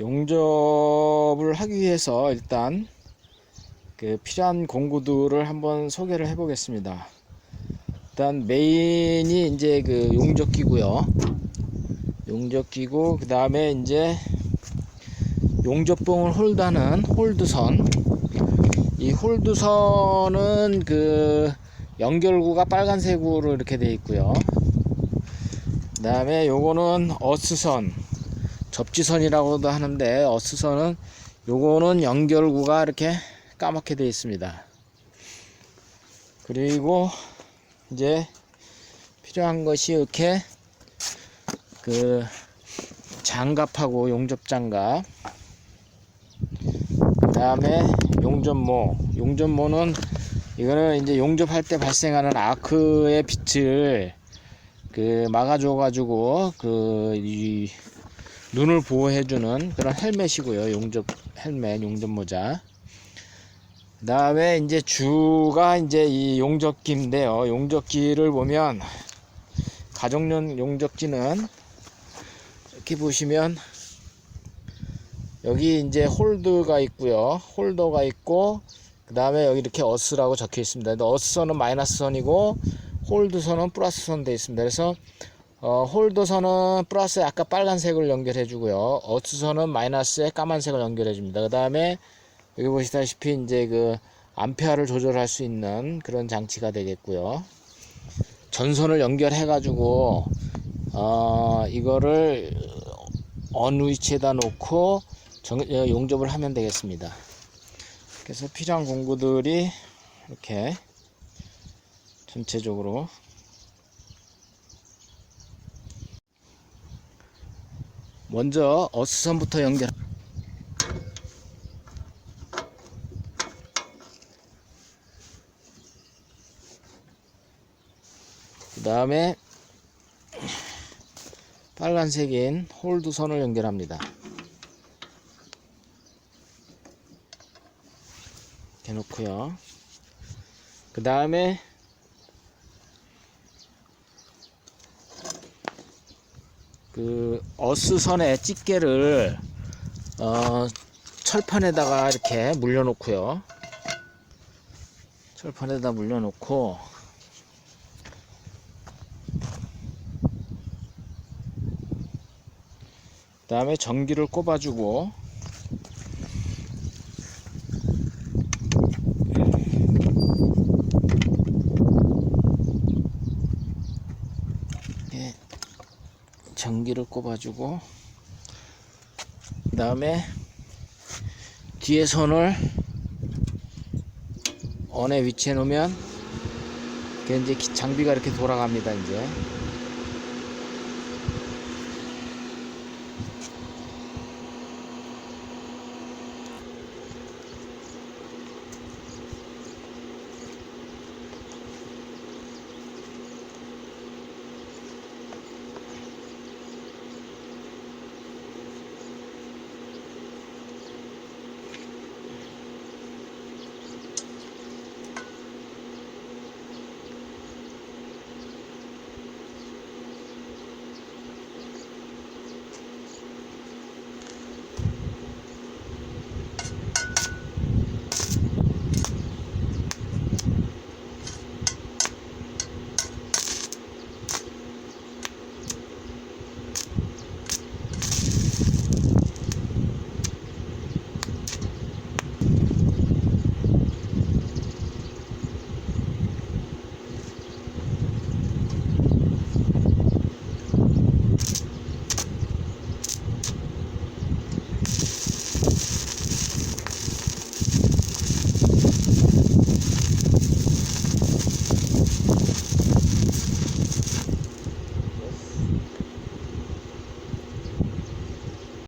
용접을 하기 위해서 일단 그 필요한 공구들을 한번 소개를 해 보겠습니다. 일단 메인이 이제 그 용접기고요. 용접기고 그 다음에 이제 용접봉을 홀드하는 홀드선. 이 홀드선은 그 연결구가 빨간색으로 이렇게 되어 있고요. 그 다음에 요거는 어스선, 접지선이라고도 하는데 어스선은 요거는 연결구가 이렇게 까맣게 되어 있습니다. 그리고 이제 필요한 것이 이렇게 그 장갑하고 용접 장갑 그 다음에 용접모 용접모는 이거는 이제 용접할 때 발생하는 아크의 빛을 그 막아줘 가지고 그이 눈을 보호해주는 그런 헬멧이고요. 용접 헬멧 용접 모자. 그 다음에 이제 주가 이제 이 용접기인데요. 용접기를 보면 가정용 용접기는 이렇게 보시면 여기 이제 홀드가 있고요. 홀더가 있고 그 다음에 여기 이렇게 어스라고 적혀 있습니다. 어스선은 마이너스 선이고 홀드 선은 플러스 선 되어 있습니다. 그래서 어, 홀더선은 플러스에 아까 빨간색을 연결해 주고요. 어스선은 마이너스에 까만색을 연결해 줍니다. 그 다음에 여기 보시다시피 이제 그 암페어를 조절할 수 있는 그런 장치가 되겠고요. 전선을 연결해 가지고 어, 이거를 어느 위치에다 놓고 정, 어, 용접을 하면 되겠습니다. 그래서 필요한 공구들이 이렇게 전체적으로 먼저 어스선부터 연결 그 다음에 빨간색인 홀드 선을 연결합니다. 이렇게 놓고요. 그 다음에 그 어스선의 집게를 어, 철판에다가 이렇게 물려놓고요. 철판에다 물려놓고 그 다음에 전기를 꼽아주고 전기를 꼽아주고 그 다음에 뒤에 선을 언에 위치해 놓으면 이게 이제 기- 장비가 이렇게 돌아갑니다 이제